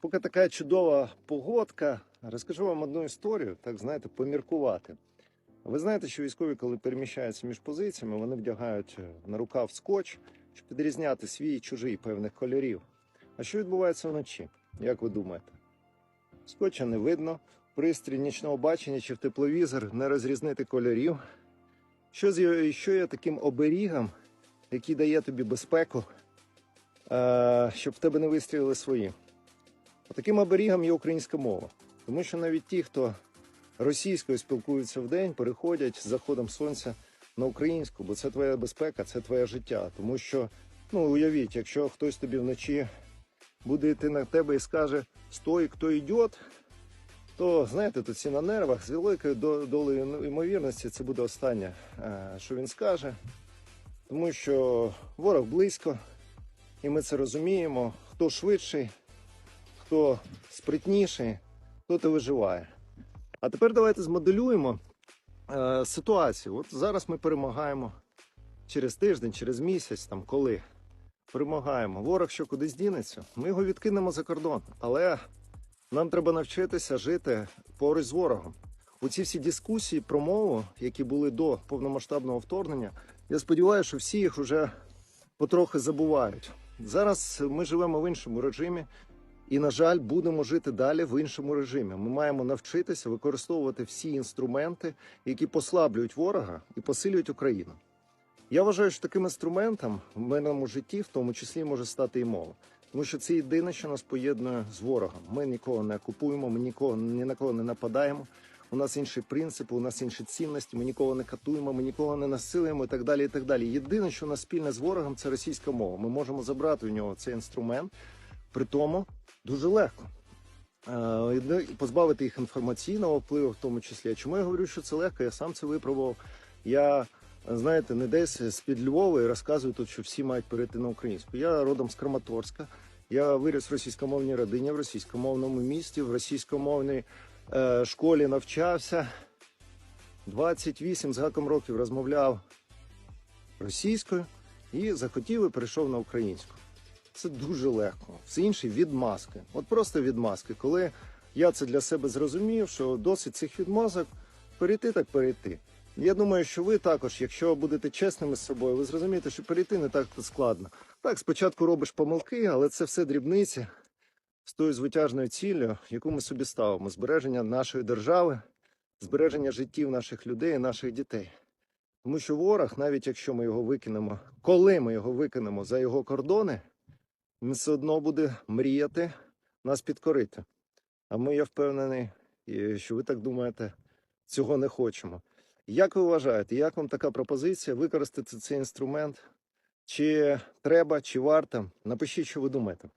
Поки така чудова погодка, розкажу вам одну історію, так знаєте, поміркувати. Ви знаєте, що військові, коли переміщаються між позиціями, вони вдягають е, на рукав скотч, щоб підрізняти свій і чужий певних кольорів. А що відбувається вночі? Як ви думаєте? Скотча не видно, пристрій нічного бачення чи в тепловізор не розрізнити кольорів. Що, з, що є таким оберігом, який дає тобі безпеку, е, щоб в тебе не вистрілили свої? Таким оберігом є українська мова. Тому що навіть ті, хто російською спілкуються в день, переходять з заходом сонця на українську, бо це твоя безпека, це твоє життя. Тому що, ну уявіть, якщо хтось тобі вночі буде йти на тебе і скаже Стой, хто йде, то знаєте, тут всі на нервах з великою долею ймовірності це буде останнє, е, що він скаже. Тому що ворог близько, і ми це розуміємо. Хто швидший, хто спритніший, хто то виживає. А тепер давайте змоделюємо е, ситуацію. От зараз ми перемагаємо через тиждень, через місяць, там коли перемагаємо. Ворог що кудись дінеться, ми його відкинемо за кордон. Але нам треба навчитися жити поруч з ворогом. Оці всі дискусії про мову, які були до повномасштабного вторгнення, я сподіваюся, що всі їх вже потрохи забувають. Зараз ми живемо в іншому режимі, і, на жаль, будемо жити далі в іншому режимі. Ми маємо навчитися використовувати всі інструменти, які послаблюють ворога і посилюють Україну. Я вважаю, що таким інструментом в мирному житті, в тому числі, може стати і мова. Тому що це єдине, що нас поєднує з ворогом. Ми нікого не окупуємо, ми нікого ні на кого не нападаємо. У нас інші принципи, у нас інші цінності. Ми нікого не катуємо, ми нікого не насилуємо і так далі. І так далі. Єдине, що у нас спільне з ворогом, це російська мова. Ми можемо забрати у нього цей інструмент, при тому дуже легко. Е, позбавити їх інформаційного впливу, в тому числі. Чому я говорю, що це легко? Я сам це випробував. Я знаєте, не десь з-під Львова і розказую тут, що всі мають перейти на українську. Я родом з Краматорська. Я виріс в російськомовній родині, в російськомовному місті, в російськомовній е, школі навчався. 28 з гаком років розмовляв російською і захотів і перейшов на українську. Це дуже легко. Все інше відмазки. От просто відмазки. Коли я це для себе зрозумів, що досить цих відмазок перейти так перейти. Я думаю, що ви також, якщо будете чесними з собою, ви зрозумієте, що перейти не так складно. Так, спочатку робиш помилки, але це все дрібниці з тою звитяжною ціллю, яку ми собі ставимо: збереження нашої держави, збереження життів наших людей, наших дітей. Тому що ворог, навіть якщо ми його викинемо, коли ми його викинемо за його кордони, він все одно буде мріяти нас підкорити. А ми, я впевнений, що ви так думаєте, цього не хочемо. Як ви вважаєте, як вам така пропозиція використати цей інструмент? Чи треба, чи варто? Напишіть, що ви думаєте.